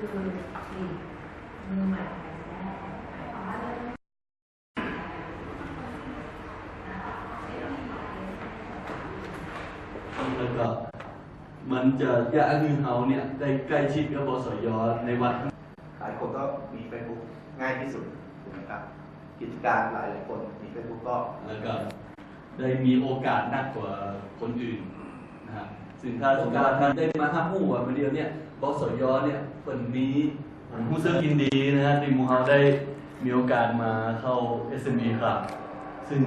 คือมือใหม่แล้วก็มันจะอยากให้เฮาเนี่ยได้ใกล้ชิดกับบสยในวัดหลายคนก็มี Facebook ง่ายที่สุดถูกไหมครับ กิจการหลายหลายๆคนมี Facebook ก็แล้วก็ได้มีโอกาสนักกว่าคนอื่นนะฮะ ซึ่งถ้าสมมติว่าท่านได้มาห้าหมู่วันเดียวเนี่ยบสยเนี่ยเปิดมีผู้ซึ่งยินดีนะฮะที่หมูเฮาได้มีโอกาสมาเข้า SME ครับ ซึ่ง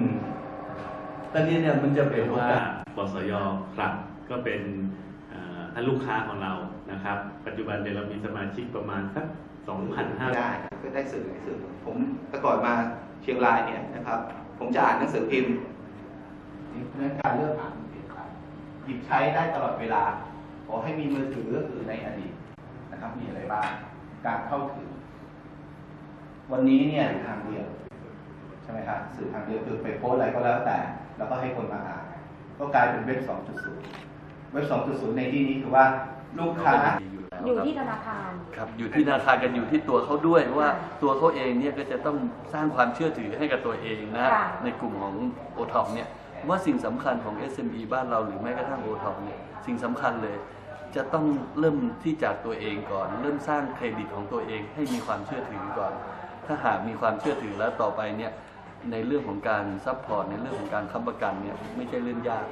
ตอนนี้เนี่ยมันจะเป็นโอว่ากาสบสยครับ ก็เป็นเอ่อท่านลูกค้าของเรานะครับ ปัจจุบันเนี่ยเรามีสมาชิกประมาณสักไม่ได้2,500ก็ได้สื่อหลายสื่อผมแต่ก่อนมาเชียงรายเนี่ยนะครับ ผมจะอ่านหนังสือพิมพ์เพราะฉะนั้นการเลือกอ่าน หยิบใช้ได้ตลอดเวลา ขอให้มีมือถือก็คือในอดีตนะครับ มีอะไรบ้าง การเข้าถึง วันนี้เนี่ยทางเดียวใช่ไหมครับสื่อทางเดียวคือไปโพสต์อะไรก็แล้วแต่ แล้วก็ให้คนมาอ่าน ก็กลายเป็นเว็บ 2.0 เว็บ 2.0 ในที่นี้คือว่าลูกค้า อยู่ที่ธนาคาร ครับ อยู่ที่ธนาคารกันอยู่ที่ตัวเขาด้วยเพราะว่าค่ะตัวเขาเองเนี่ยก็จะต้องสร้างความเชื่อถือให้กับตัวเองนะฮะค่ะในกลุ่มของโอท็อปเนี่ย ว่าสิ่งสำคัญของ SME บ้านเราหรือแม้กระทั่งโอท็อปเนี่ยสิ่งสำคัญเลย จะต้องเริ่มที่จากตัวเองก่อน เริ่มสร้างเครดิตของตัวเองให้มีความเชื่อถือก่อน ถ้าหากมีความเชื่อถือแล้วต่อไปเนี่ยในเรื่องของการซัพพอร์ตในเรื่องของการค้ำประกันเนี่ยไม่ใช่เรื่องยาก